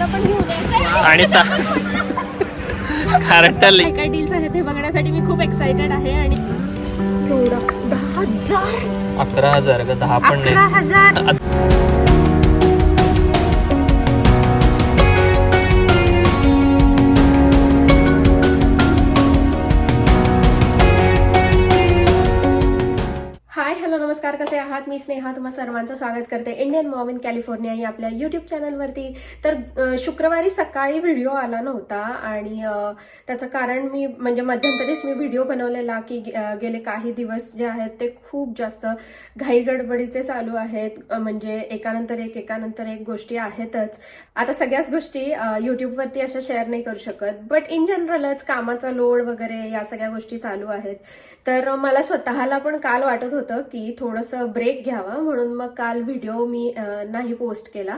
आणि सा खारटली काय डील्स आहेत हे बघण्यासाठी मी खूप एक्साइटेड आहे आणि केवढा? दहा हजार? अकरा हजार का? दहा पण नाही. हजार. नमस्कार कसे आहात? मी स्नेहा तुम्हा सर्वांचं स्वागत करते इंडियन मॉम इन कॅलिफोर्निया या आपल्या युट्यूब चॅनलवरती तर शुक्रवारी सकाळी व्हिडिओ आला नव्हता आणि त्याचं कारण मी म्हणजे मध्यंतरीच मी व्हिडिओ बनवलेला की गेले काही दिवस जे आहेत ते खूप जास्त घाईगडबडीचे चालू आहेत. म्हणजे एकानंतर एक एकानंतर एक गोष्टी आहेतच. आता सगळ्याच गोष्टी यूट्यूबवरती युट्यूबवरती अशा शेअर नाही करू शकत. बट इन जनरलच कामाचा लोड वगैरे या सगळ्या गोष्टी चालू आहेत. तर मला स्वतःला पण काल वाटत होतं की थोडं थोडंसं ब्रेक घ्यावा म्हणून मग काल व्हिडिओ मी नाही पोस्ट केला.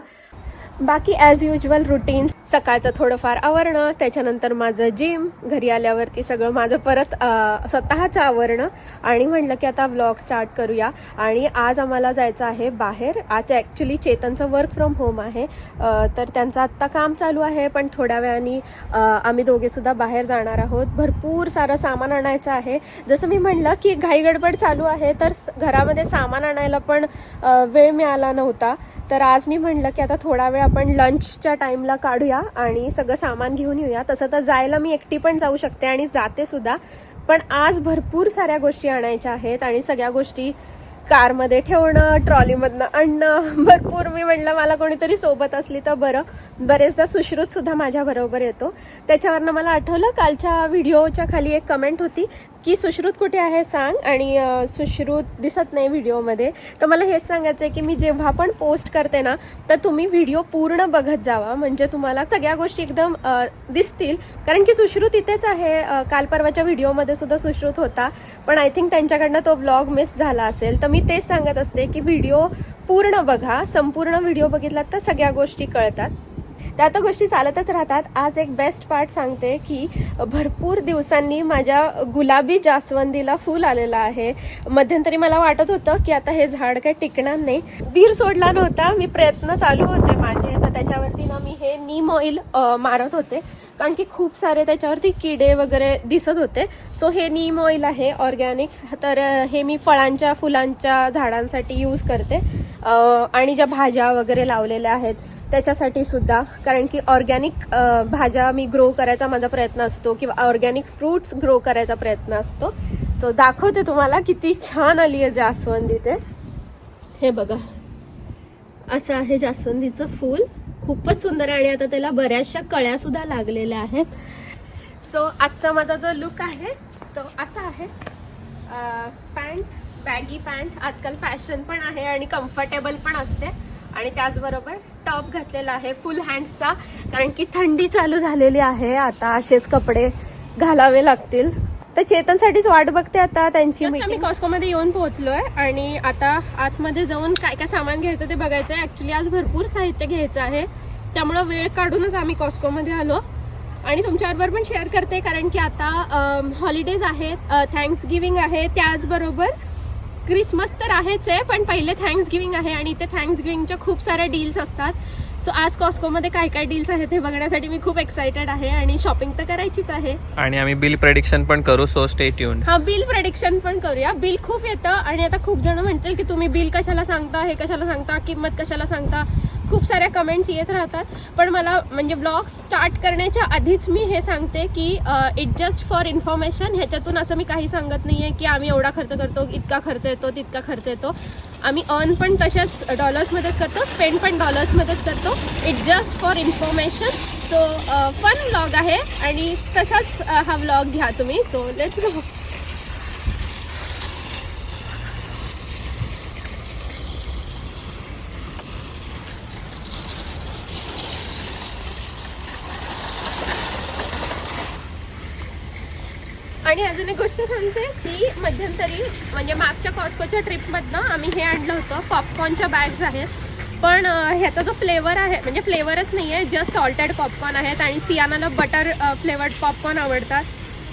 बाकी ॲज युजल रुटीन्स सकाळचं थोडंफार आवरणं त्याच्यानंतर माझं जिम घरी आल्यावरती सगळं माझं परत स्वतःचं आवरणं आणि म्हटलं की आता व्लॉग स्टार्ट करूया. आणि आज आम्हाला जायचं आहे बाहेर. आज ॲक्च्युली चेतनचं वर्क फ्रॉम होम आहे. तर त्यांचं आत्ता काम चालू आहे पण थोड्या वेळाने आम्ही दोघेसुद्धा बाहेर जाणार आहोत. भरपूर सारं सामान आणायचं आहे. जसं मी म्हणलं की घाईगडबड चालू आहे तर घरामध्ये सामान आणायला पण वेळ मिळाला नव्हता. तर आज मी म्हणलं की आता थोडा वेळ आपण लंचच्या टाईमला काढूया आणि सगळं सामान घेऊन येऊया. तसं तर जायला मी एकटी पण जाऊ शकते आणि जाते सुद्धा. पण आज भरपूर साऱ्या गोष्टी आणायच्या आहेत आणि सगळ्या गोष्टी कारमध्ये ठेवणं ट्रॉलीमधनं आणणं. भरपूर मी म्हणलं मला कोणीतरी सोबत असली तर बरं. बरेचदा सुश्रुत सुद्धा माझ्या बरोबर येतो. त्याच्यावरनं मला आठवलं कालच्या व्हिडिओच्या खाली एक कमेंट होती की सुश्रुत कुठे आहे सांग. आणि सुश्रुत दिसत नाही व्हिडिओमध्ये. तर मला हेच सांगायचं आहे की मी जेव्हा पण पोस्ट करते ना तर तुम्ही व्हिडिओ पूर्ण बघत जावा. म्हणजे तुम्हाला सगळ्या गोष्टी एकदम दिसतील. कारण की सुश्रुत इथेच आहे. काल परवाच्या व्हिडिओमध्ये सुद्धा सुश्रुत होता. पण आय थिंक त्यांच्याकडनं तो ब्लॉग मिस झाला असेल. तर मी तेच सांगत असते की व्हिडिओ पूर्ण बघा संपूर्ण व्हिडिओ बघितलात तर सगळ्या गोष्टी कळतात. त्या तर गोष्टी चालतच राहतात. आज एक बेस्ट पार्ट सांगते की भरपूर दिवसांनी माझ्या गुलाबी जास्वंदीला फूल आलेलं आहे. मध्यंतरी मला वाटत होतं की आता हे झाड काही टिकणार नाही. धीर सोडला नव्हता. मी प्रयत्न चालू होते माझे. तर त्याच्यावरती ना मी हे नीम ऑइल मारत होते. कारण की खूप सारे त्याच्यावरती किडे वगैरे दिसत होते. सो हे नीम ऑइल आहे ऑर्गॅनिक तर हे मी फळांच्या फुलांच्या झाडांसाठी यूज करते. आणि ज्या भाज्या वगैरे लावलेल्या आहेत त्याच्यासाठी सुद्धा. कारण की ऑर्गॅनिक भाज्या मी ग्रो करायचा माझा प्रयत्न असतो किंवा ऑर्गॅनिक फ्रुट्स ग्रो करायचा प्रयत्न असतो. सो दाखवते तुम्हाला किती छान आली आहे जास्वंदी ते. हे बघा. असं आहे जास्वंदीचं फूल. खूपच सुंदर आहे आणि आता त्याला बऱ्याचशा कळ्या सुद्धा लागलेल्या आहेत. सो आजचा माझा जो लुक आहे तो असा आहे. पॅन्ट बॅगी पॅन्ट आजकाल फॅशन पण आहे आणि कम्फर्टेबल पण असते. आणि त्याचबरोबर टॉप घातलेला आहे फुल हँड्सचा कारण की थंडी चालू झालेली आहे आता असेच कपडे घालावे लागतील. तर चेतनसाठीच वाट बघते आता त्यांची मी कॉस्कोमध्ये येऊन पोहोचलोय आणि आता आतमध्ये जाऊन काय काय सामान घ्यायचं ते बघायचं आहे ऍक्च्युली आज भरपूर साहित्य घ्यायचं आहे. त्यामुळं वेळ काढूनच आम्ही कॉस्कोमध्ये आलो. आणि तुमच्याबरोबर पण शेअर करते कारण की आता हॉलिडेज आहेत थँक्स गिविंग आहे त्याचबरोबर क्रिसमस तर आहेच आहे पण पहिले थँक्स गिविंग आहे आणि इथे थँक्स गिविंगच्या खूप साऱ्या डील्स असतात. सो आज कॉस्कोमध्ये काय काय डील्स आहेत हे बघण्यासाठी मी खूप एक्साइटेड आहे आणि शॉपिंग तर करायचीच आहे. आणि आम्ही बिल प्रेडिक्शन पण करू सो स्टे ट्यून हा बिल प्रेडिक्शन पण करूया. बिल खूप येतं आणि आता खूप जण म्हणतील की तुम्ही बिल कशाला सांगता हे कशाला सांगता किंमत कशाला सांगता. खूप साऱ्या कमेंट्स येत राहतात. पण मला म्हणजे ब्लॉग स्टार्ट करण्याच्या आधीच मी हे सांगते की इट जस्ट फॉर इन्फॉर्मेशन ह्याच्यातून असं मी काही सांगत नाही आहे की आम्ही एवढा खर्च करतो इतका खर्च येतो तितका खर्च येतो. आम्ही अर्न पण तशाच डॉलर्समध्येच करतो स्पेंड पण डॉलर्समध्येच करतो. It just for information so fun vlog आहे आणि तसाच uh, हा व्लॉग घ्या तुम्ही. सो लेट्स गो आणि अजून एक गोष्ट सांगते की मध्यंतरी म्हणजे मागच्या कॉस्कोच्या ट्रिपमधनं आम्ही हे आणलं होतं. पॉपकॉर्नच्या बॅग्स आहेत. पण ह्याचा जो फ्लेवर आहे म्हणजे फ्लेवरच नाही आहे जस्ट सॉल्टेड पॉपकॉर्न आहेत आणि सियानाला बटर फ्लेवर्ड पॉपकॉर्न आवडतात.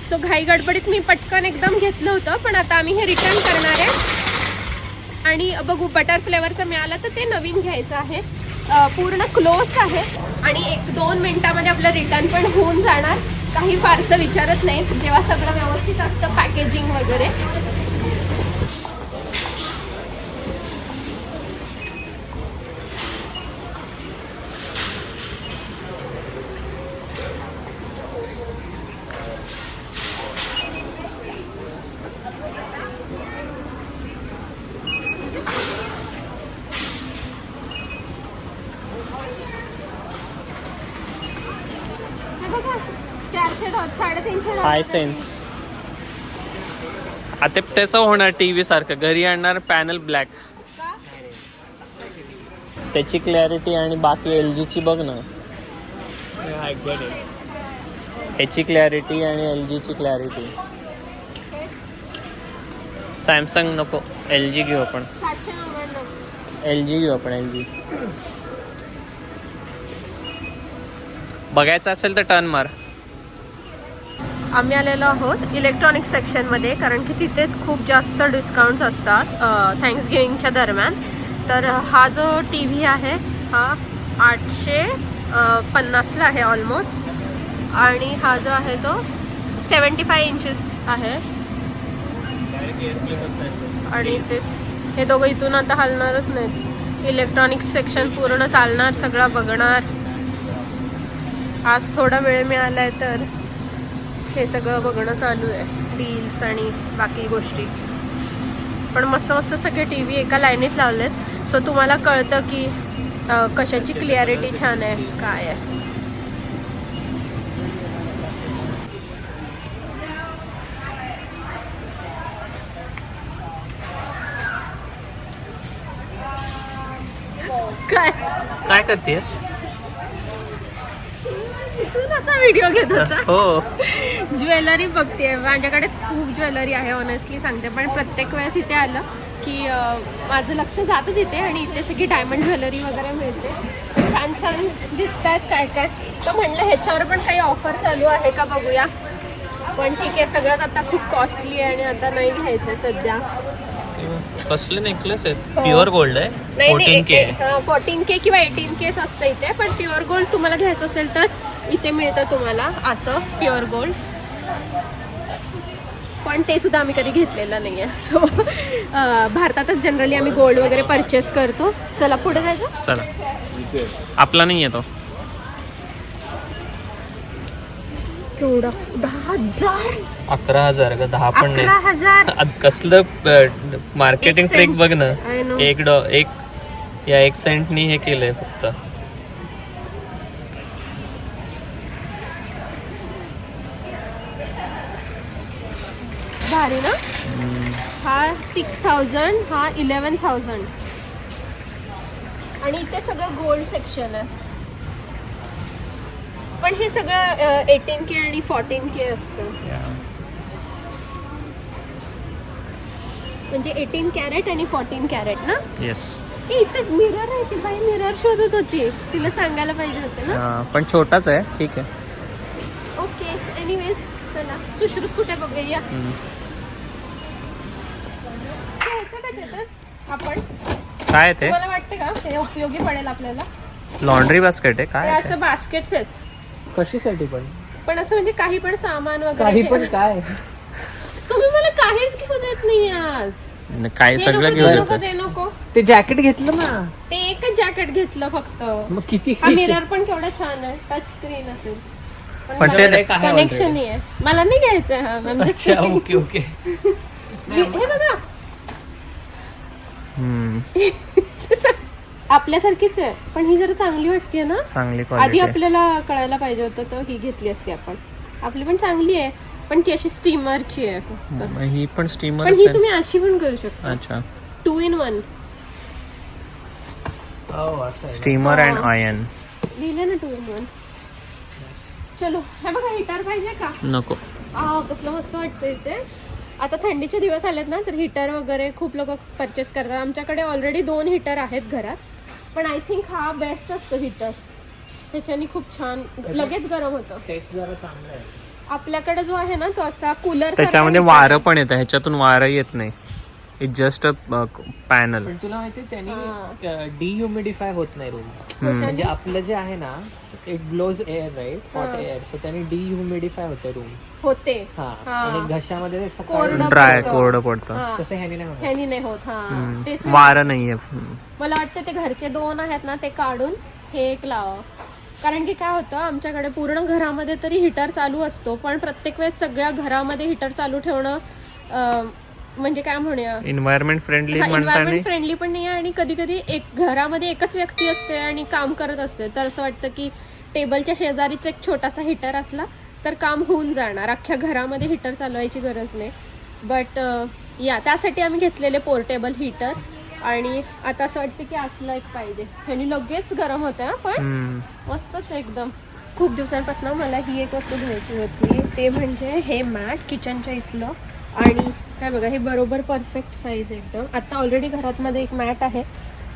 सो घाई गडबडीत मी पटकन एकदम घेतलं होतं पण आता आम्ही हे रिटर्न करणार आहे. आणि बघू बटर फ्लेवरचं मिळालं तर ते नवीन घ्यायचं आहे. पूर्ण क्लोज आहे. आणि एक दोन मिनटामध्ये आपलं रिटर्न पण होऊन जाणार. काही फारसं विचारत नाही जेव्हा सगळं व्यवस्थित असतं पॅकेजिंग वगैरे हे बघा चारशे डॉ साडेतीनशे हाय डॉलर सेन्स आता त्याचं होणार टीव्ही सारखं. घरी आणणार पॅनल ब्लॅक? त्याची क्लॅरिटी आणि बाकी एल जीची बघ ना. याची क्लॅरिटी आणि एल जीची क्लॅरिटी सॅमसंग नको. एल जी घेऊ आपण. एल जी घेऊ आपण एल जी बघायचं असेल तर टर्न मार. आम्ही आलेलो आहोत इलेक्ट्रॉनिक सेक्शनमध्ये कारण की तिथेच खूप जास्त डिस्काउंट्स असतात थँक्स गिविंगच्या दरम्यान. तर हा जो टी व्ही आहे हा आठशे पन्नासला आहे ऑलमोस्ट आणि हा जो आहे तो सेवन्टी फाय इंचेस आहे. आणि ते हे दोघं इथून आता हलणारच नाहीत. इलेक्ट्रॉनिक सेक्शन पूर्ण चालणार सगळा बघणार. आज थोडा वेळ मिळाला आहे तर. हे सगळं बघणं चालू आहे. डील्स आणि बाकी गोष्टी. पण मस्त मस्त सगळे टी व्ही एका लाईनीत लावलेत. सो तुम्हाला कळतं की कशाची क्लिअरिटी छान आहे काय आहे. काय? काय करतेस? तू कसा व्हिडिओ घेत होता. हो. ज्वेलरी बघते माझ्याकडे खूप ज्वेलरी आहे ऑनेस्टली सांगते. पण प्रत्येक वेळेस इथे आलं की माझं लक्ष जातं तिथे आणि इथे सगळी डायमंड ज्वेलरी वगैरे मिळते. छान छान दिसत आहेत काय काय. तर म्हणलं ह्याच्यावर पण काही ऑफर चालू आहे का बघूया. पण ठीक आहे सगळंच आता खूप कॉस्टली आहे आणि आता नाही घ्यायचं सध्या. कसले नेकलेस आहेत. प्युअर गोल्ड आहे? नाही फोर्टीन के नाही फोर्टीन के किंवा एटीन केस असतं इथे पण प्युअर गोल्ड तुम्हाला घ्यायचं असेल तर इथे मिळतं तुम्हाला असं प्युअर गोल्ड पण ते सुद्धा आम्ही कधी घेतलेलं नाही आहे सो भारतातच जनरली आम्ही गोल्ड वगैरे परचेस करतो. चला पुढे जायचं? चला. आपला नाही येतो केवढा? दहा हजार? अकरा हजार का? दहा पण अकरा नाही हजार? आत- कसलं मार्केटिंग एक ट्रिक cent. बघ ना. Know. एक डॉ एक या एक सेंटनी हे केलंय फक्त. हा सिक्स थाउजंड हा इलेवन थाउजंड. आणि इथे सगळं गोल्ड सेक्शन आहे. पण हे सगळं एटीन के आणि फोर्टीन के असतं. म्हणजे एटीन कॅरेट आणि फोर्टीन कॅरेट ना? येस इथे मिरर आहे ती बाई? मिरर शोधत होती. तिला सांगायला पाहिजे होते ना? पण छोटाच आहे. ठीक आहे. ओके एनिवेज चला. सुश्रुत कुठे बघूया? का आपण? काय ते? तुम्हाला वाटते का? हे उपयोगी पडेल आपल्याला? लॉन्ड्री बास्केट आहे हे काय असं बास्केट्स आहेत. कशासाठी पण? पण असं म्हणजे काही पण सामान वगैरे काही ठेव- पण काय? तुम्ही मला काहीच घेऊ देत नाही आज. न- काय सगळं नको, घेऊ ते नको देतो ते नको. ते जॅकेट घेतलं ना? ते एकच जॅकेट घेतलं फक्त. मग किती हा मिरर पण केवढा छान आहे. टच स्क्रीन असेल. पण ते कनेक्शन नाही आहे मला नाही घ्यायचं हा saying. ओके ओके हे बघा आपल्यासारखीच आहे पण ही जरा चांगली वाटते ना? चांगली आधी आपल्याला कळायला पाहिजे होतं तर ही घेतली असती आपण. आपली पण चांगली आहे पण ती अशी स्टीमरची आहे. फक्त ही पण स्टीमर पण ही तुम्ही अशी पण करू शकता. अच्छा. Two in one steamer and iron लिहिले ना टू इन वन चलो हे बघा हिटर पाहिजे का? नको. कसलं मस्त वाटतं इथे आता थंडीचे दिवस आलेत ना तर हिटर वगैरे खूप लोक परचेस करतात. आमच्याकडे ऑलरेडी दोन हिटर आहेत घरात पण आय थिंक हा बेस्ट असतो हिटर त्याच्याने खूप छान लगेच गरम होतं. जरा चांगलं आहे. आपल्याकडे जो आहे ना तो असा कूलर त्याच्यामध्ये वारं पण येतं ह्याच्यातून वारं येत नाही. इट जस्ट अ पॅनल पण तुला माहिती त्यांनी डिह्युमिडिफाय होत नाही रूम म्हणजे आपलं जे आहे ना it blows air right hot air so त्यांनी डिह्युमिडिफाय होतं रूम होते. हा. आणि घशामध्ये ते सकाळी कोरडं ड्राय पडतं. कोरडं पडतं. हा. तसं ह्यानी नाही होणार ह्यानी नाही होत हा. तेच मी- वारं नाहीये. मला वाटतं ते घरचे दोन आहेत ना ते काढून हे एक लावा. कारण की काय होतं आमच्याकडे पूर्ण घरामध्ये तरी हिटर चालू असतो पण प्रत्येक वेळेस सगळ्या घरामध्ये हिटर चालू ठेवणं अं, म्हणजे काय म्हणूया? एन्व्हायरमेंट फ्रेंडली एन्व्हायरमेंट फ्रेंडली पण नाही आणि कधी कधी एक घरामध्ये एकच व्यक्ती असते आणि काम करत असते. तर असं वाटतं की टेबलच्या शेजारीच एक छोटासा हिटर असला तर काम होऊन जाणार. अख्ख्या घरामध्ये हिटर चालवायची गरज नाही. बट या त्यासाठी आम्ही घेतलेले पोर्टेबल हिटर आणि आता असं वाटतं की असलं एक पाहिजे. ह्यानी लगेच गरम होतं पण. मस्तच एकदम. खूप दिवसांपासून मला ही एक वस्तू घ्यायची होती. ते म्हणजे हे मॅट किचनच्या इथलं. आणि काय बघा हे बरोबर परफेक्ट साईज एकदम. आता ऑलरेडी घरात मध्ये एक मॅट आहे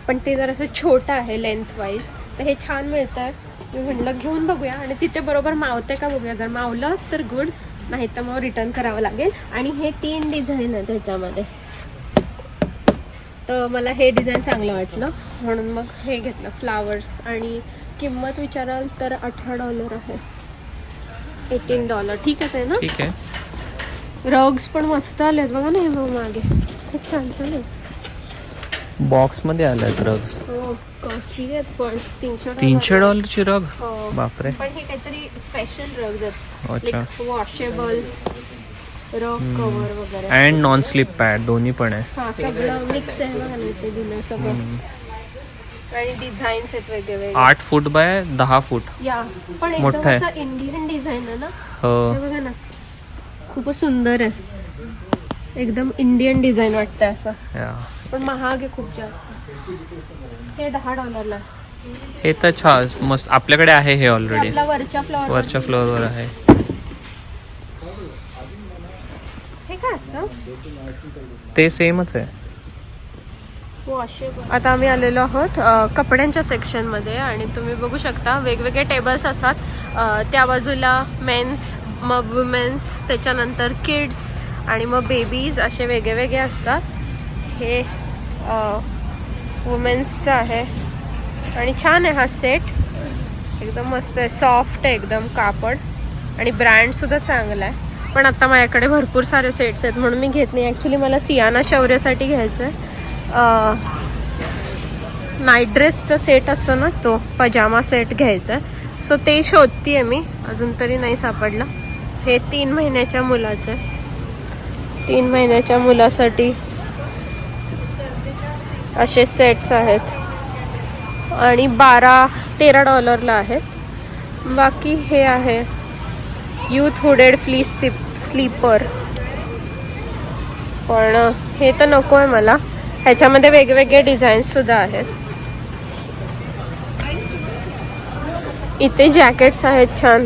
पण ते जरासं छोटं आहे लेंथ वाईज तर हे छान मिळतं मी म्हटलं घेऊन बघूया. आणि तिथे बरोबर मावते का बघूया. जर मावलं तर गुड नाही तर मग रिटर्न करावं लागेल. आणि हे तीन डिझाईन आहे त्याच्यामध्ये तर मला हे डिझाईन चांगलं वाटलं. म्हणून मग हे घेतलं फ्लावर्स आणि किंमत विचाराल तर अठरा डॉलर आहे. एटीन डॉलर ठीकच आहे ना? ठीक आहे. रग्स पण मस्त आलेत. बघा ना हे मागे. खूप छान छान आहे बॉक्समध्ये आलाय ड्रग्स हो कॉस्टली आहेत पण तीनशे. तीनशे डॉलरची रग हो. बापरे. पण हे काहीतरी स्पेशल रग्स आहेत. अच्छा. वॉशेबल रग कव्हर वगैरे. अँड नॉन स्लिप पॅड दोन्ही पण आहे. सगळं मिक्स आहे बघा इथे दिलं सगळं. आणि डिझाईन्स आहेत आठ फूट बाय दहा फूट या पण मोठं एकदम इंडियन डिझाईन आहे ना? हो. हे बघा ना खूपच सुंदर आहे. एकदम इंडियन डिझाईन वाटतंय असं. पण महाग आहे खूप जास्त. हे दहा डॉलरला हे तर छान मस्त आपल्याकडे आहे हे ऑलरेडी वरच्या फ्लोअर वरच्या फ्लोअरवर आहे. हे काय असतं? ते सेमच आहे. वॉशेबल आता आम्ही आलेलो आहोत कपड्यांच्या सेक्शनमध्ये आणि तुम्ही बघू शकता वेगवेगळे टेबल्स असतात. त्या बाजूला मेन्स मग वुमेन्स त्याच्यानंतर किड्स आणि मग बेबीज असे वेगळे वेगळे असतात. हे वुमेन्सचं आहे. आणि छान आहे हा सेट एकदम मस्त आहे. सॉफ्ट आहे एकदम कापड. आणि ब्रँडसुद्धा चांगला आहे. पण आता माझ्याकडे भरपूर सारे सेट्स आहेत म्हणून मी घेत नाही. ॲक्च्युली मला सियाना शौर्यासाठी घ्यायचं आहे नाईट ड्रेसचा सेट असतो ना तो पजामा सेट घ्यायचा आहे सो ते शोधती आहे मी. अजून तरी नाही सापडलं. हे तीन महिन्याच्या मुलाचं. तीन महिन्याच्या मुलासाठी असे सेट्स आहेत. आणि बारा तेरा डॉलरला आहेत. बाकी हे आहे youth hooded fleece zip sleeper पण हे तर नको आहे मला. ह्याच्यामध्ये वेगवेगळे डिझाईन्ससुद्धा आहेत. इथे जॅकेट्स आहेत छान.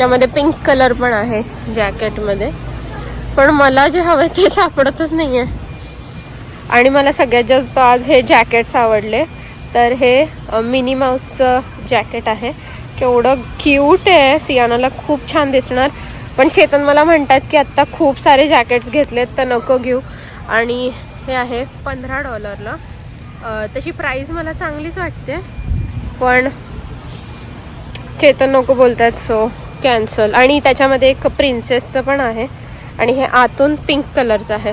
त्याच्यामध्ये पिंक कलर पण आहे जॅकेटमध्ये पण मला जे हवं ते सापडतच नाही आहे आणि मला सगळ्यात जास्त आज हे जॅकेट्स आवडले. तर हे मिनी माऊसचं जॅकेट आहे. केवढं क्यूट आहे. सियानाला खूप छान दिसणार. पण चेतन मला म्हणतात की आत्ता खूप सारे जॅकेट्स घेतलेत तर नको घेऊ. आणि हे आहे पंधरा डॉलरला तशी प्राईस मला चांगलीच वाटते. पण चेतन नको बोलतात सो कॅन्सल. आणि त्याच्यामध्ये एक प्रिन्सेसचं पण आहे. आणि हे आतून पिंक कलरचं आहे.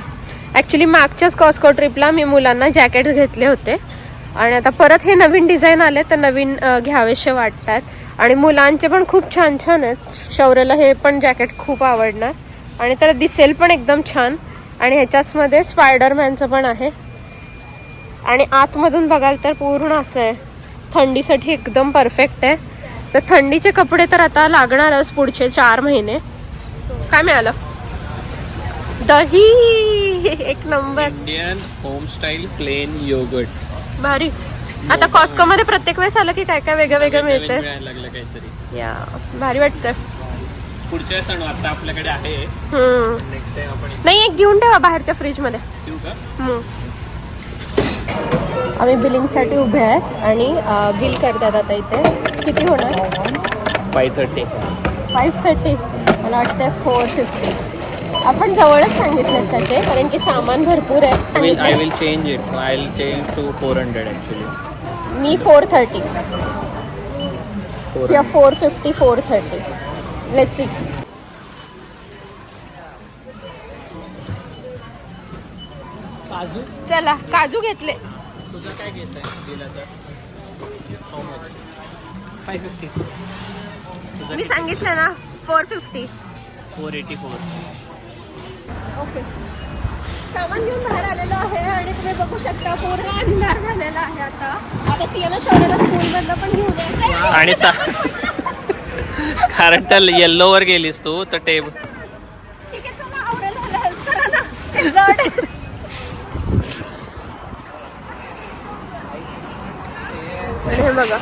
ॲक्च्युली मागच्याच कॉस्को ट्रिपला मी मुलांना जॅकेट घेतले होते. आणि आता परत हे नवीन डिझाईन आले तर नवीन घ्यावेसे वाटतात. आणि मुलांचे पण खूप छान छान आहेत. शौर्यला हे पण जॅकेट खूप आवडणार. आणि त्याला दिसेल पण एकदम छान. आणि ह्याच्याचमध्ये स्पायडरमॅनचं पण आहे. आणि आतमधून बघाल तर पूर्ण असं आहे. थंडीसाठी एकदम परफेक्ट आहे. तर थंडीचे कपडे तर आता लागणारच पुढचे चार महिने. काय मिळालं? दही एक number. Indian home style plain yogurt भारी. आता कॉस्को मध्ये प्रत्येक वेळेस आलं की काय काय वेगळं वेगळं मिळतंय. या भारी वाटतंय. पुढच्या सण आता आपल्याकडे आहे. हम्म. नेक्स्ट टाइम आपण नाही एक घेऊन ठेवा बाहेरच्या फ्रीजमध्ये. आम्ही बिलिंगसाठी उभे आहेत आणि बिल करतात आता इथे. किती होणार? फाय थर्टी फाईव्ह थर्टी मला वाटतं फोर फिफ्टी आपण जवळच सांगितलेत त्याचे कारण की सामान भरपूर आहे. I will, I सांगितलंय. will change it. I'll change to 400 actually. मी फोर थर्टी किंवा 400. Four fifty four thirty let's see काजू चला काजू घेतले. तुझा काय केस आहे दिलाचा फाय फिफ्टी. मी सांगितलं ना फोर फिफ्टी. 484. ओके. सामान घेऊन बाहेर आलेलो आहे आणि तुम्ही बघू शकता पूर्ण अंधार झालेला आहे आता. आता सियाना शौर्याला स्कूलमधनं पण घेऊन यायचं आणि सा कारण त्या येल्लोवर गेलीस तू तर टेब ठीक आहे चला आवडेल करा ना ते जड आहे. आणि हे बघा.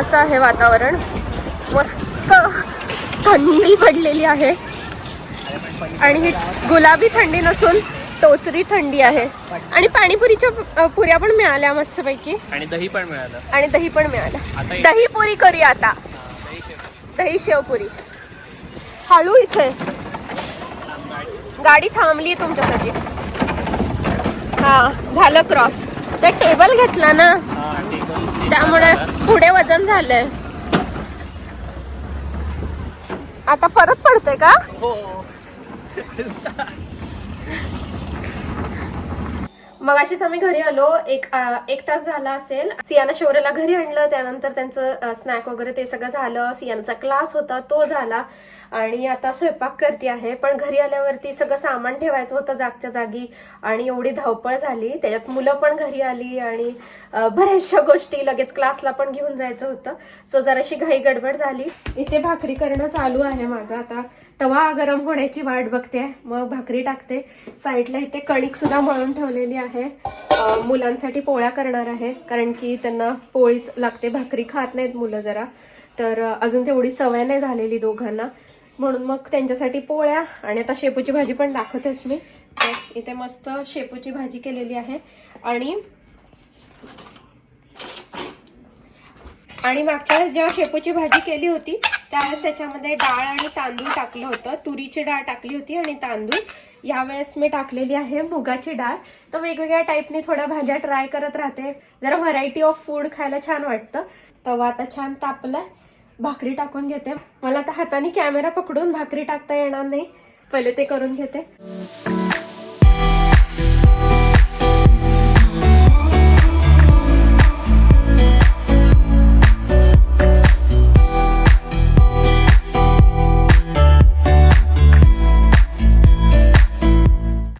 असं आहे वातावरण. मस्त थंडी पडलेली आहे. आणि ही गुलाबी थंडी नसून टोचरी थंडी आहे. आणि पाणीपुरीच्या पुऱ्या पण मिळाल्या मस्तपैकी. आणि दही पण मिळालं. आणि दही पण मिळालं. दही पुरी करूया आता. दही शेव. दही शेवपुरी हळू इथे. गाडी थांबली तुमच्यासाठी. हा झालं क्रॉस तर टेबल घेतला ना. त्यामुळे पुढे वजन झालंय. आता परत पडते का? मग अशीच आम्ही घरी आलो. एक अ, एक तास झाला असेल. सियाना शौर्याला घरी आणलं. त्यानंतर त्यांचं स्नॅक वगैरे ते सगळं झालं. सियानाचा क्लास होता. तो झाला. आणि आता स्वयंपाक करते आहे पण घरी आल्यावरती सगळं सामान ठेवायचं होतं जागच्या जागी आणि एवढी धावपळ झाली. त्याच्यात मुलं पण घरी आली आणि बऱ्याचशा गोष्टी लगेच क्लासला पण घेऊन जायचं होतं. सो जराशी घाई गडबड झाली. इथे भाकरी करणं चालू आहे माझं. आता तवा गरम होण्याची वाट बघते. मग भाकरी टाकते. साईडला इथे कणिक सुद्धा मळून ठेवलेली आहे. मुलांसाठी पोळ्या करणार आहे. कारण की त्यांना पोळीच लागते. भाकरी खात नाहीत मुलं जरा. तर अजून तेवढी सवय नाही झालेली दोघांना. म्हणून मग त्यांच्यासाठी पोळ्या आणि आता शेपूची भाजी पण दाखवतेच मी. तर इथे मस्त शेपूची भाजी केलेली आहे. आणि आणि मागच्या वेळेस जेव्हा शेपूची भाजी केली होती त्यावेळेस त्याच्यामध्ये डाळ आणि तांदूळ टाकलं होतं. तुरीची डाळ टाकली होती आणि तांदूळ. यावेळेस मी टाकलेली आहे मुगाची डाळ. तर वेगवेगळ्या टाईपनी थोड्या भाज्या ट्राय करत राहते. जरा व्हरायटी ऑफ फूड खायला छान वाटतं. तवा आता छान तापलाय. भाकरी टाकून घेते. मला आता हाताने कॅमेरा पकडून भाकरी टाकता येणार नाही. पहिले ते करून घेते.